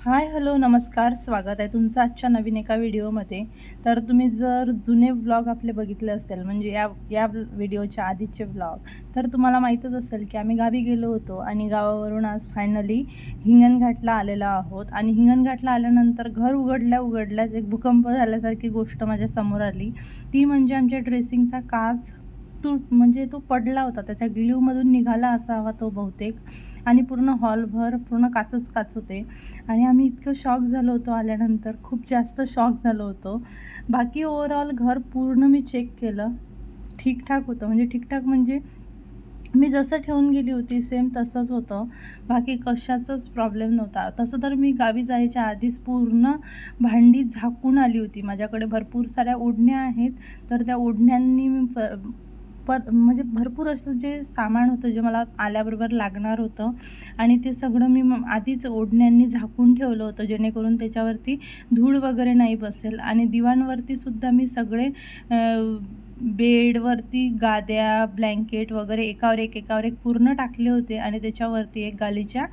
Hi hello नमस्कार स्वागत आहे तुमचं आजच्या नवीन एका व्हिडिओमध्ये. तर तुम्ही जर जुने व्लॉग आपले बघितले असेल म्हणजे या या व्हिडिओच्या आधीचे व्लॉग तर तुम्हाला माहीतच असेल की आम्ही गावी गेलो होतो आणि गावावरून आज फायनली हिंगणघाटला आलेलो आहोत. आणि हिंगणघाटला आल्यानंतर घर उघडल्या उघडल्याच एक भूकंप झाल्यासारखी गोष्ट माझ्यासमोर आली. ती म्हणजे आमच्या ड्रेसिंगचा काच तुट म्हणजे तो पडला होता. त्याच्या ग्ल्यूमधून निघाला असावा तो बहुतेक. आणि पूर्ण हॉलभर पूर्ण काचच काच होते. आणि आम्ही इतकं शॉक झालो होतो आल्यानंतर. खूप जास्त शॉक झालो होतो. बाकी ओवरऑल घर पूर्ण मी चेक केलं. ठीकठाक होतं. म्हणजे ठीकठाक म्हणजे मी जसं ठेवून गेली होती सेम तसंच होतं. बाकी कशाचाच प्रॉब्लेम नव्हता. तसं तर मी गावी जायच्या आधीच पूर्ण भांडी झाकून आली होती. माझ्याकडे भरपूर साऱ्या ओढण्या आहेत. तर त्या ओढण्यांनी मी प पर म्हणजे भरपूर असं जे सामान होतं जे मला आल्याबरोबर लागणार होतं आणि ते सगळं मी म- आधीच ओढण्यांनी झाकून ठेवलं होतं जेणेकरून त्याच्यावरती धूळ वगैरे नाही बसेल. आणि दिवाणवरती सुद्धा मी सगळे बेडवरती गाद्या ब्लँकेट वगैरे एकावर एक एकावर एक पूर्ण टाकले होते आणि त्याच्यावरती एक गालीच्या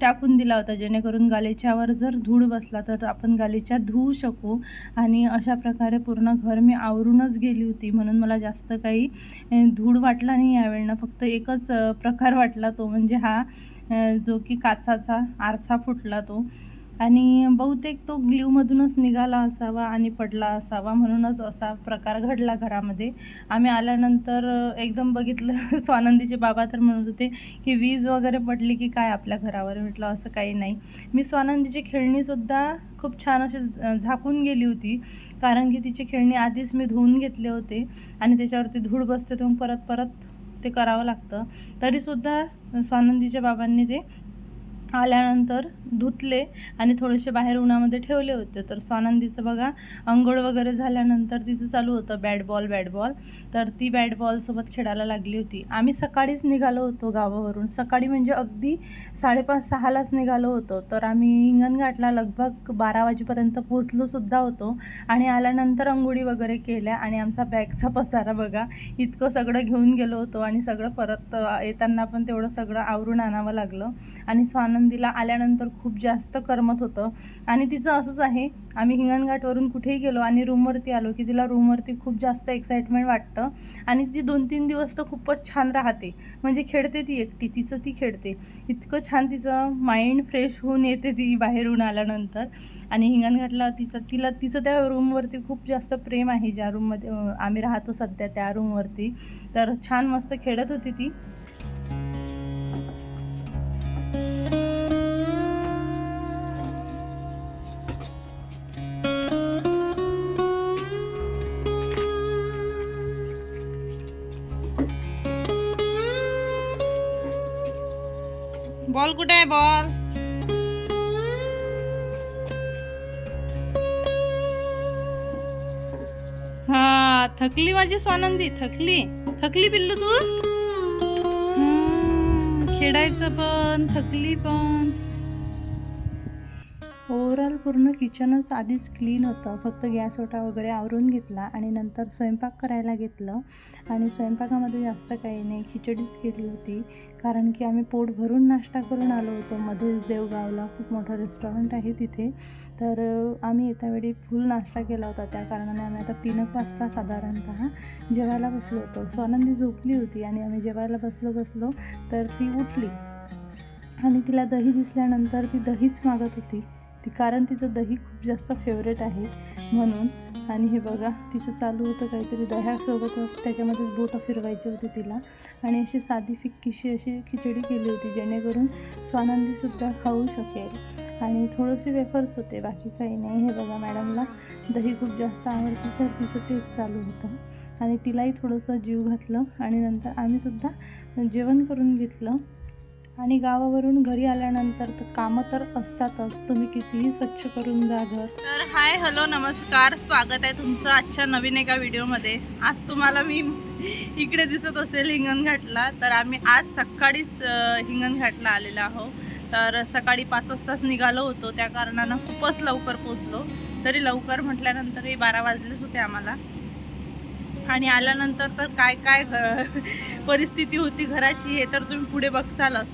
टाकून दिला होता. जेणेकरून गालीच्यावर जर धूळ बसला तर आपण गालीच्या धुवू शकू. आणि अशा प्रकारे पूर्ण घर मी आवरूनच गेली होती. म्हणून मला जास्त काही धूळ वाटला नाही यावेळेला. फक्त एकच प्रकार वाटला तो म्हणजे हा जो की काचाचा आरसा फुटला तो. आणि बहुतेक तो ग्ल्यूमधूनच निघाला असावा आणि पडला असावा म्हणूनच असा प्रकार घडला घरामध्ये. आम्ही आल्यानंतर एकदम बघितलं स्वानंदीचे बाबा तर म्हणत होते की वीज वगैरे पडली की काय आपल्या घरावर? म्हटलं असं काही नाही. मी स्वानंदीची खेळणीसुद्धा खूप छान अशी झ- झाकून गेली होती. कारण की तिची खेळणी आधीच मी धुवून घेतले होते आणि त्याच्यावरती धूळ बसते तर मग परत परत ते करावं लागतं. तरीसुद्धा स्वानंदीच्या बाबांनी ते आल्यानंतर धुतले आणि थोडेसे बाहेर उन्हामध्ये ठेवले होते. तर स्वानंदीचं बघा अंघोळ वगैरे झाल्यानंतर तिचं चालू होतं बॅट बॉल बॅट बॉल तर ती बॅट बॉलसोबत खेळायला लागली होती. आम्ही सकाळीच निघालो होतो गावावरून. सकाळी म्हणजे अगदी साडेपाच सहालाच निघालो होतो. तर आम्ही हिंगणघाटला लगभग बारा वाजेपर्यंत पोचलोसुद्धा होतो. आणि आल्यानंतर अंघोळी वगैरे केल्या आणि आमचा बॅगचा पसारा बघा इतकं सगळं घेऊन गेलो होतो आणि सगळं परत येताना पण तेवढं सगळं आवरून आणावं लागलं. आणि आनंदीला आल्यानंतर खूप जास्त करमत होतं. आणि तिचं असंच आहे आम्ही हिंगणघाटवरून कुठेही गेलो आणि रूमवरती आलो की तिला रूमवरती खूप जास्त एक्साइटमेंट वाटतं. आणि ती दोन तीन दिवस तर खूपच छान राहते. म्हणजे खेळते ती एकटी तिचं ती खेळते. इतकं छान तिचं माइंड फ्रेश होऊन येते ती बाहेरून आल्यानंतर. आणि हिंगणघाटला तिचं तिला तिचं त्या रूमवरती खूप जास्त प्रेम आहे. ज्या रूममध्ये आम्ही राहतो सध्या त्या रूमवरती तर छान मस्त खेळत होती ती. बॉल कुठे आहे बॉल हा थकली माझी स्वानंदी थकली थकली पिल्लू तू? खेळायचं पण थकली पण। ओव्हरऑल पूर्ण किचनच आधीच क्लीन होतं. फक्त गॅस ओटा वगैरे आवरून घेतला आणि नंतर स्वयंपाक करायला घेतलं. आणि स्वयंपाकामध्ये जास्त काही नाही. खिचडीच केली होती. कारण की आम्ही पोट भरून नाश्ता करून आलो होतो. मध्येच देवगावला खूप मोठं रेस्टॉरंट आहे तिथे. तर आम्ही येत्यावेळी फुल नाश्ता केला होता. त्या कारणाने आम्ही आता तीन एक वाजता साधारणतः जेवायला बसलो होतो. स्वानंदी झोपली होती आणि आम्ही जेवायला बसलो बसलो तर ती उठली. आणि तिला दही दिसल्यानंतर ती दहीच मागत होती. ती कारण तिचं दही खूप जास्त फेवरेट आहे म्हणून. आणि हे बघा तिचं चालू होतं काहीतरी दह्यासोबत त्याच्यामध्येच बोटं फिरवायची होती तिला. आणि अशी साधी फिक्कीशी अशी खिचडी केली होती जेणेकरून स्वानंदीसुद्धा खाऊ शकेल. आणि थोडेसे वेफर्स होते बाकी काही नाही. हे बघा मॅडमला दही खूप जास्त आवडते तर तिचं तेच चालू होतं. आणि तिलाही थोडंसं जीव घातलं. आणि नंतर आम्हीसुद्धा जेवण करून घेतलं. आणि गावावरून घरी आल्यानंतर तर कामं तर असतातच. तुम्ही कितीही स्वच्छ करून जा घर. तर हाय हॅलो नमस्कार. स्वागत आहे तुमचं आजच्या नवीन एका व्हिडिओमध्ये. आज तुम्हाला मी इकडे दिसत असेल हिंगणघाटला तर आम्ही आज सकाळीच हिंगणघाटला आलेलो आहोत. तर सकाळी पाच वाजताच निघालो होतो. त्या कारणानं खूपच लवकर पोचलो तरी लवकर म्हटल्यानंतरही बारा वाजलेच होते आम्हाला. आणि आल्यानंतर तर काय काय घ- परिस्थिती होती घराची हे तर तुम्ही पुढे बघसालच.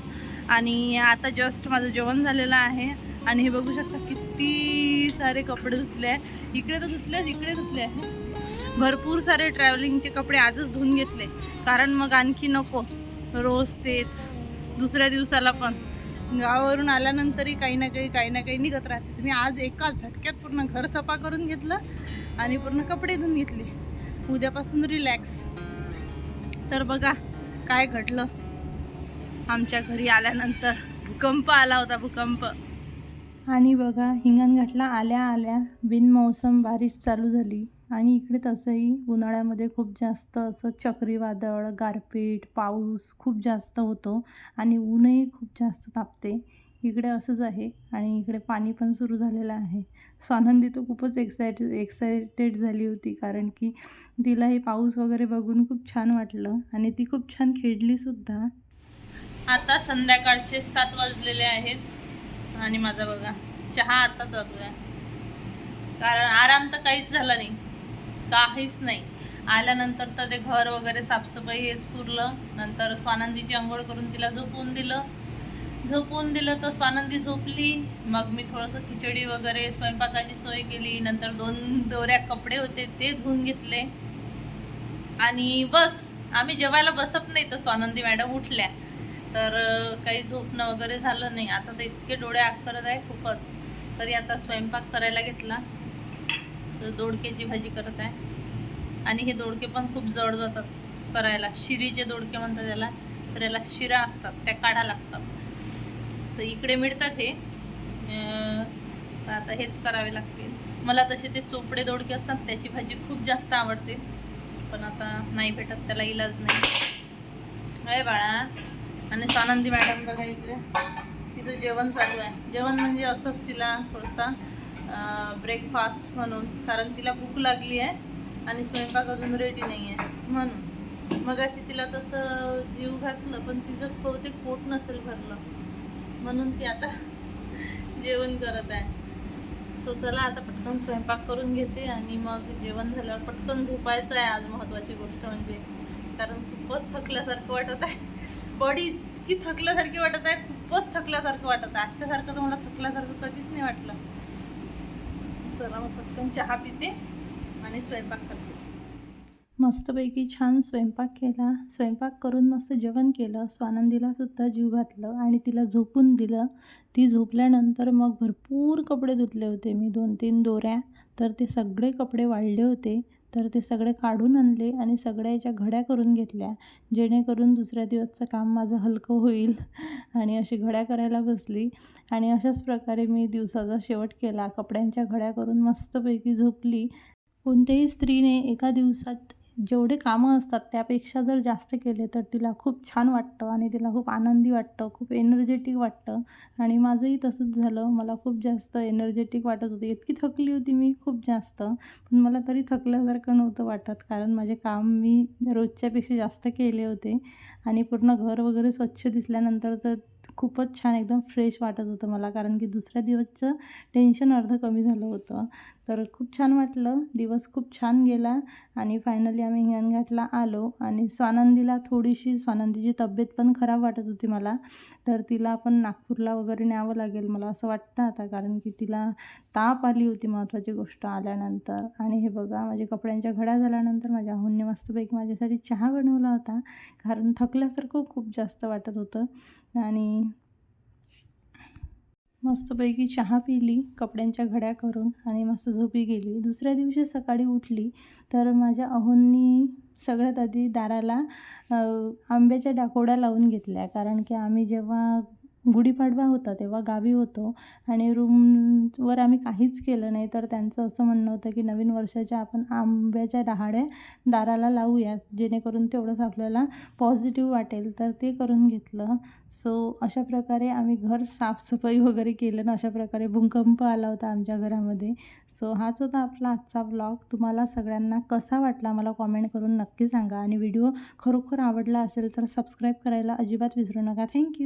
आणि आता जस्ट माझं जेवण झालेलं आहे. आणि हे बघू शकता किती सारे कपडे धुतले आहे. इकडे तर धुतले आहेत, इकडे धुतले आहे. भरपूर सारे ट्रॅव्हलिंगचे कपडे आजच धुवून घेतले. कारण मग आणखी नको. रोज तेच. दुसऱ्या दिवसाला पण. गावावरून आल्यानंतरही काही ना काही काही ना काही निघत राहते. तुम्ही आज एका झटक्यात पूर्ण घर सफा करून घेतलं आणि पूर्ण कपडे धुवून घेतले. उद्यापासून रिलॅक्स तर बघा काय घडलं. आमच्या घरी आल्यानंतर भूकंप आला होता भूकंप. आणि बघा हिंगणघाटला आल्या आल्या बिनमौसम बारिश चालू झाली. आणि इकडे तसंही उन्हाळ्यामध्ये खूप जास्त असं चक्रीवादळ गारपीट पाऊस खूप जास्त होतो आणि ऊनही खूप जास्त तापते. इकडे असंच आहे आणि इकडे पाणी पण सुरू झालेलं आहे. स्वानंदी तर खूपच एक्साइटेड एक्सायटेड झाली होती कारण की तिला हे पाऊस वगैरे बघून खूप छान वाटलं आणि ती खूप छान खेळलीसुद्धा आता संध्याकाळचे सात वाजलेले आहेत. आणि माझा बघा चहा आता चालू आहे. कारण आराम तर काहीच झाला नाही. काहीच नाही. आल्यानंतर तर ते घर वगैरे साफसफाई हेच पुरलं. नंतर स्वानंदीची आंघोळ करून तिला झोपवून दिलं. झोपवून दिलं तर स्वानंदी झोपली. मग मी थोडंसं खिचडी वगैरे स्वयंपाकाची सोय केली. नंतर दोन दोऱ्या कपडे होते ते धुवून घेतले. आणि बस आम्ही जेवायला बसत नाही तर स्वानंदी मॅडम उठल्या. तर काही झोपणं वगैरे झालं नाही. आता तर इतके डोळे आग करत आहे खूपच. तरी आता स्वयंपाक करायला घेतला. तर दोडक्याची भाजी करत आहे. आणि हे दोडके पण खूप जड जातात करायला. शिरीचे दोडके म्हणतात त्याला. तर याला शिरा असतात. त्या काढा लागतात. तर इकडे मिळतात हे. आता हेच करावे लागतील. मला तसे ते चोपडे दोडके असतात. त्याची भाजी खूप जास्त आवडते. पण आता नाही भेटत. त्याला इलाज नाही. अय बाळा. आणि सानंदी मॅडम बघा इकडे. तिचं जेवण चालू आहे. जेवण म्हणजे असंच तिला थोडंसं ब्रेकफास्ट म्हणून. कारण तिला भूक लागली आहे आणि स्वयंपाक अजून रेडी नाही आहे म्हणून. मग अशी तिला तसं जीव घातलं पण तिचं बहुतेक पोट नसेल भरलं. म्हणून ती आता जेवण करत आहे. सो चला आता पटकन स्वयंपाक करून घेते आणि मग जेवण झाल्यावर पटकन झोपायचं आहे. आज महत्त्वाची गोष्ट म्हणजे. कारण खूपच थकल्यासारखं वाटत आहे. बॉडी इतकी थकल्यासारखी वाटत आहे खूपच थकल्यासारखं वाटत आहे. आजच्यासारखं तर मला थकल्यासारखं कधीच नाही वाटलं. चला मग पटकन चहा पिते आणि स्वयंपाक करते. मस्तपैकी छान स्वयंपाक केला. स्वयंपाक करून मस्त जेवण केलं. स्वानंदीला सुद्धा जीव घातलं आणि तिला झोपून दिलं. ती झोपल्यानंतर मग भरपूर कपडे धुतले होते मी दोन तीन दोऱ्या. तर ते सगळे कपडे वाळले होते. तर ते सगळे काढून आणले आणि सगळ्याच्या घड्या करून घेतल्या. जेणेकरून दुसऱ्या दिवसचं काम माझं हलकं होईल. आणि अशी घड्या करायला बसली. आणि अशाच प्रकारे मी दिवसाचा शेवट केला. कपड्यांच्या घड्या करून मस्तपैकी झोपली. कोणत्याही स्त्रीने एका दिवसात जेवढे कामं असतात त्यापेक्षा जर जास्त केले तर तिला खूप छान वाटतं आणि तिला खूप आनंदी वाटतं खूप एनर्जेटिक वाटतं. आणि माझंही तसंच झालं. मला खूप जास्त एनर्जेटिक वाटत होती. इतकी थकली होती मी खूप जास्त. पण मला तरी थकल्यासारखं नव्हतं वाटत कारण माझे काम मी रोजच्यापेक्षा जास्त केले होते. आणि पूर्ण घर वगैरे स्वच्छ दिसल्यानंतर तर खूपच छान एकदम फ्रेश वाटत होतं मला. कारण की दुसऱ्या दिवसचं टेन्शन अर्ध कमी झालं होतं. तर खूप छान वाटलं. दिवस खूप छान गेला आणि फायनली आम्ही हिंगणघाटला आलो आणि स्वानंदीला थोडीशी स्वानंदीची तब्येत पण खराब वाटत होती मला. तर तिला पण नागपूरला वगैरे न्यावं लागेल मला असं वाटतं आता. कारण की तिला ताप आली होती महत्त्वाची गोष्ट आल्यानंतर. आणि हे बघा माझ्या कपड्यांच्या घड्या झाल्यानंतर माझ्या आहुंनी मस्तपैकी माझ्यासाठी चहा बनवला होता. कारण थकल्यासारखं खूप जास्त वाटत होतं. आणि मस्तपैकी चहा पिली कपड्यांच्या घड्या करून आणि मस्त झोपी गेली. दुसऱ्या दिवशी सकाळी उठली तर माझ्या अहोंनी सगळ्यात आधी दाराला आंब्याच्या डाकोड्या लावून घेतल्या. कारण की आम्ही जेव्हा गुढीपाडवा होता तेव्हा गावी होतो आणि रूमवर आम्ही काहीच केलं नाही. तर त्यांचं असं म्हणणं होतं की नवीन वर्षाच्या आपण आंब्याच्या डहाड्या दाराला लावूया जेणेकरून तेवढंच आपल्याला पॉझिटिव्ह वाटेल. तर ते करून घेतलं. सो अशा प्रकारे आम्ही घर साफसफाई वगैरे केलं ना अशा प्रकारे भूकंप आला होता आमच्या घरामध्ये. सो हाच होता आपला आजचा ब्लॉग. तुम्हाला सगळ्यांना कसा वाटला मला कॉमेंट करून नक्की सांगा. आणि व्हिडिओ खरोखर आवडला असेल तर सबस्क्राईब करायला अजिबात विसरू नका. थँक्यू.